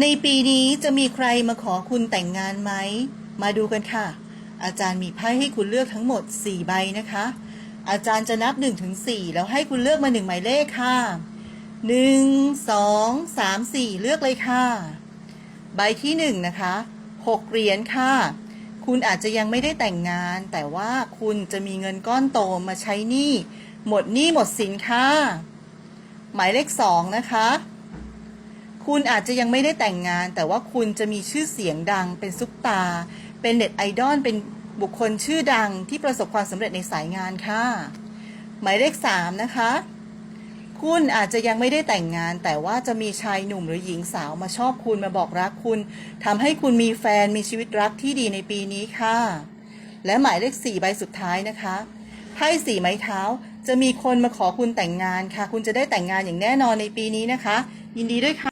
ในปีนี้จะมีใครมาขอคุณแต่งงานไหม มาดูกันค่ะ อาจารย์มีไพ่ให้คุณเลือกทั้งหมด 4 ใบนะคะ อาจารย์จะนับ1ถึง4แล้วให้คุณเลือกมา 1 หมายเลขค่ะ 1 2 3 4 เลือกเลยค่ะ ใบที่ 1 นะคะ 6 เหรียญค่ะ คุณอาจจะยังไม่ได้แต่งงาน แต่ว่าคุณจะมีเงินก้อนโตมาใช้หนี้หมดหนี้หมดสินค่ะ หมายเลข 2 นะคะ คุณอาจจะยังไม่ได้แต่งงาน แต่ว่าคุณจะมีชื่อเสียงดัง เป็นซุปตา เป็นเน็ตไอดอลเป็นบุคคลชื่อดังที่ประสบความสำเร็จในสายงานค่ะ หมายเลขสามนะคะ คุณอาจจะยังไม่ได้แต่งงาน แต่ว่าจะมีชายหนุ่มหรือหญิงสาวมาชอบคุณมาบอกรักคุณทำให้คุณมีแฟนมีชีวิตรักที่ดีในปีนี้ค่ะ และหมายเลขสี่ใบสุดท้ายนะคะไพ่สี่ไม้เท้าจะมีคนมาขอคุณแต่งงานค่ะ คุณจะได้แต่งงานอย่างแน่นอนในปีนี้นะคะ ยินดีด้วยค่ะ